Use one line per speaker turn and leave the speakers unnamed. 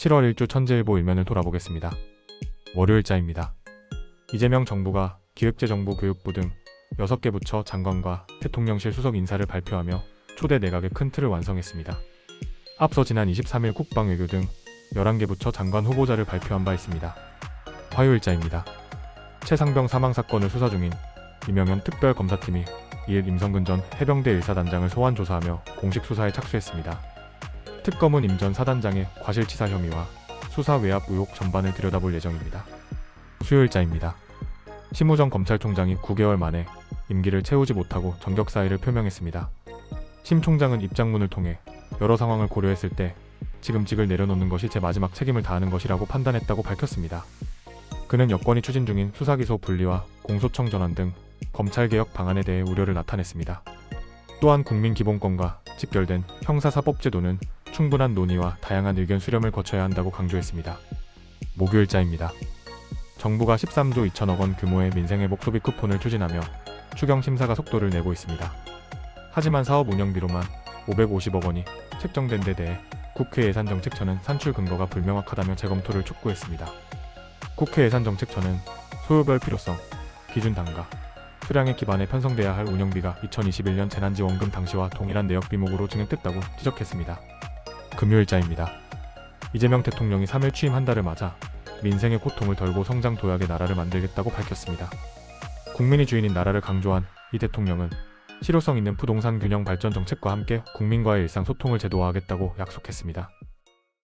7월 1주 천재일보 일면을 돌아보겠습니다. 월요일자입니다. 이재명 정부가 기획재정부 교육부 등 6개 부처 장관과 대통령실 수석 인사를 발표하며 초대 내각의 큰 틀을 완성했습니다. 앞서 지난 23일 국방외교 등 11개 부처 장관 후보자를 발표한 바 있습니다. 화요일자입니다. 최상병 사망 사건을 수사 중인 이명현 특별검사팀이 2일 임성근 전 해병대 1사단장을 소환 조사하며 공식 수사에 착수했습니다. 특검은 임전 사단장의 과실치사 혐의와 수사 외압 의혹 전반을 들여다볼 예정입니다. 수요일자입니다. 심우정 검찰총장이 9개월 만에 임기를 채우지 못하고 전격 사의를 표명했습니다. 심 총장은 입장문을 통해 여러 상황을 고려했을 때 지금 직을 내려놓는 것이 제 마지막 책임을 다하는 것이라고 판단했다고 밝혔습니다. 그는 여권이 추진 중인 수사기소 분리와 공소청 전환 등 검찰개혁 방안에 대해 우려를 나타냈습니다. 또한 국민기본권과 직결된 형사사법제도는 충분한 논의와 다양한 의견 수렴을 거쳐야 한다고 강조했습니다. 목요일자입니다. 정부가 13조 2천억 원 규모의 민생회복 소비 쿠폰을 추진하며 추경 심사가 속도를 내고 있습니다. 하지만 사업 운영비로만 550억 원이 책정된 데 대해 국회 예산정책처는 산출 근거가 불명확하다며 재검토를 촉구했습니다. 국회 예산정책처는 소요별 필요성, 기준 단가, 수량에 기반해 편성돼야 할 운영비가 2021년 재난지원금 당시와 동일한 내역 비목으로 증액됐다고 지적했습니다. 금요일자입니다. 이재명 대통령이 3일 취임 한 달을 맞아 민생의 고통을 덜고 성장 도약의 나라를 만들겠다고 밝혔습니다. 국민이 주인인 나라를 강조한 이 대통령은 실효성 있는 부동산 균형 발전 정책과 함께 국민과의 일상 소통을 제도화하겠다고 약속했습니다.